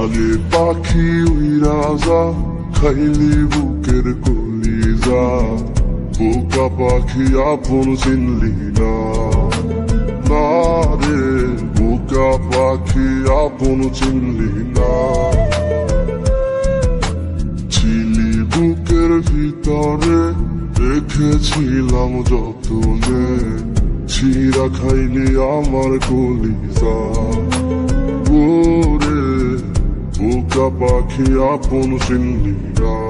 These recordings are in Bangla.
পাখি উইরাজা খাইলি বুকের কলিজা বোকা পাখি আপন চিনলি না। না রে, বোকা পাখি আপন চিনলি না। ছিলি বুকের ভিতরে রেখেছিলাম যতনে। ছিঁড়া খাইলি আমার কলিজা। বোকা পাখি আপন চিনলি না আহা,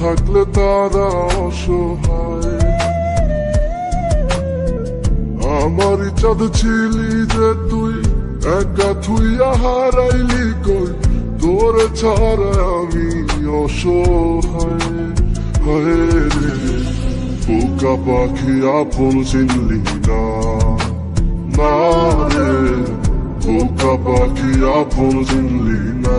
থাকলে তারা অসহায়। আমার চাঁদ ছিলি যে তুই, একা তুই হারাইলি কই? তোর ছাড়া আমি অসহায়। হয় রে, বোকা পাখি আপন চিনলি না। না রে, বোকা পাখি আপন চিনলি না।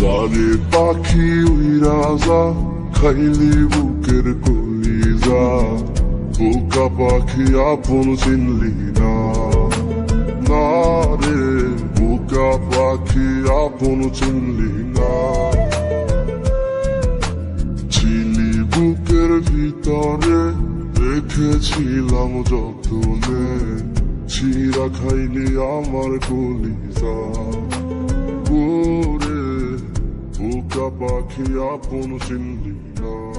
জানে পাখি উইরাজা, খাইলি বুকের কলিজা। বোকা পাখি আপন চিনলি না। না রে, বোকা পাখি আপন চিনলি না। ছিলি বুকের ভিতরে রেখেছিলাম যতনে। ছিঁড়া খাইলি আমার কলিজা। ওরে বোকা পাখি আপন চিনলি না